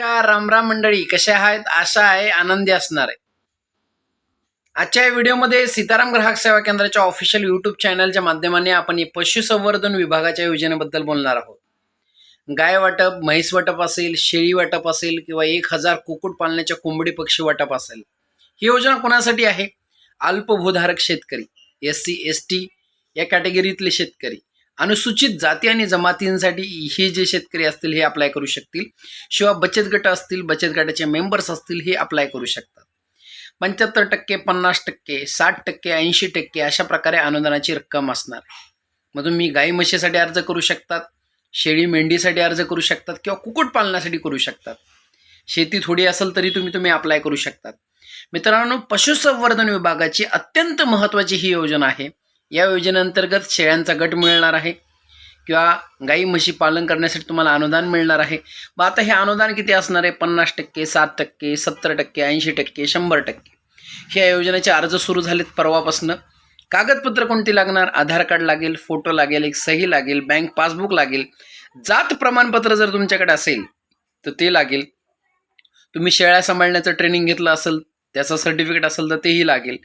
नमस्कार रामराम मंडळी कशा आहेत? आशा आहे आनंदी असणार आहे. आजच्या या व्हिडिओमध्ये सीताराम ग्राहक सेवा केंद्राच्या ऑफिशियल युट्यूब चॅनलच्या माध्यमाने आपण पशुसंवर्धन विभागाच्या योजनेबद्दल बोलणार आहोत. गाय वाटप म्हैस वाटप असेल शेळी वाटप असेल किंवा एक हजार कुक्कुट पालण्याच्या कोंबडी पक्षी वाटप असेल ही योजना कोणासाठी आहे? अल्पभूधारक शेतकरी एस सी एस टी या कॅटेगरीतले शेतकरी. अनुसूचित जाती आणि जमातींसाठी हे जे शेतकरी असतील हे अप्लाय करू शकतील. शिवाय बचत गट असतील बचत गटाचे मेंबर्स असतील हे अप्लाय करू शकतात. पंच्याहत्तर टक्के पन्नास टक्के साठ टक्के ऐंशी टक्के अशा प्रकारे अनुदानाची रक्कम असणार. मग तुम्ही गाई म्हशीसाठी अर्ज करू शकतात शेळी मेंढीसाठी अर्ज करू शकतात किंवा कुक्कुटपालनासाठी करू शकतात. शेती थोडी असेल तरी तुम्ही तुम्ही अप्लाय करू शकतात. मित्रांनो पशुसंवर्धन विभागाची अत्यंत महत्त्वाची ही योजना आहे. या योजनेअंतर्गत शेळ्यांचा गट मिळणार आहे किंवा गाई म्हशी पालन करण्यासाठी तुम्हाला अनुदान मिळणार आहे. मग आता हे अनुदान किती असणार आहे? पन्नास टक्के सात टक्के सत्तर टक्के ऐंशी टक्के शंभर टक्के. ह्या योजनेचे अर्ज सुरू झालेत परवापासनं. कागदपत्र कोणती लागणार? आधार कार्ड लागेल फोटो लागेल एक सही लागेल बँक पासबुक लागेल. जात प्रमाणपत्र जर तुमच्याकडे असेल तर ते लागेल. तुम्ही शेळ्या सांभाळण्याचं ट्रेनिंग घेतलं असेल त्याचं सर्टिफिकेट असेल तर तेही लागेल.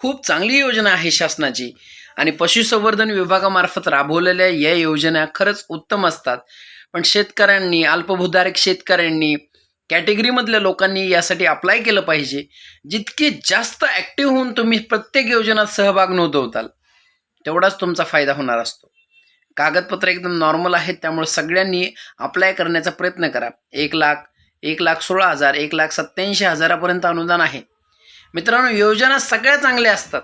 खूप चांगली योजना आहे शासनाची. आणि पशुसंवर्धन विभागामार्फत राबवलेल्या या योजना खरंच उत्तम असतात. पण शेतकऱ्यांनी अल्पभूधारक शेतकऱ्यांनी कॅटेगरीमधल्या लोकांनी यासाठी अप्लाय केलं पाहिजे. जितके जास्त ॲक्टिव्ह होऊन तुम्ही प्रत्येक योजनात सहभाग नोंदवताल तेवढाच तुमचा फायदा होणार असतो. कागदपत्र एकदम नॉर्मल आहेत त्यामुळे सगळ्यांनी अप्लाय करण्याचा प्रयत्न करा. एक लाख एक लाख सोळा हजार एक लाख सत्याऐंशी हजारापर्यंत अनुदान आहे. मित्रांनो योजना सगळ्या चांगल्या असतात.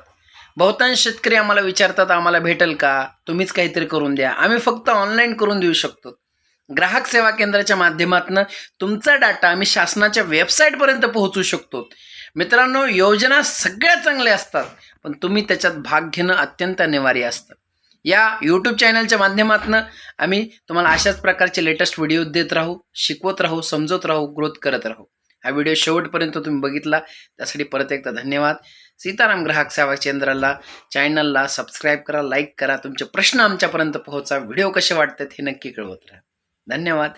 बहुतांश शेतकरी आम्हाला विचारतात आम्हाला भेटेल का? तुम्हीच काहीतरी करून द्या. आम्ही फक्त ऑनलाईन करून देऊ शकतो. ग्राहक सेवा केंद्राच्या माध्यमातून तुमचा डाटा आम्ही शासनाच्या वेबसाईटपर्यंत पोहोचू शकतो. मित्रांनो योजना सगळ्या चांगल्या असतात पण तुम्ही त्याच्यात भाग घेणं अत्यंत अनिवार्य असतं. या यूट्यूब चॅनलच्या माध्यमातून आम्ही तुम्हाला अशाच प्रकारचे लेटेस्ट व्हिडिओ देत राहू शिकवत राहू समजत राहू ग्रोथ करत राहू. हा व्हिडिओ शेवटपर्यंत तुम्ही बघितला. त्यासाठी परत एकदा धन्यवाद. सीताराम ग्राहक सेवा केंद्राला चॅनलला सबस्क्राईब करा लाईक करा. तुमचे प्रश्न आमच्यापर्यंत पोहोचा. व्हिडिओ कसे वाटतात हे नक्की कळवत राहा. धन्यवाद.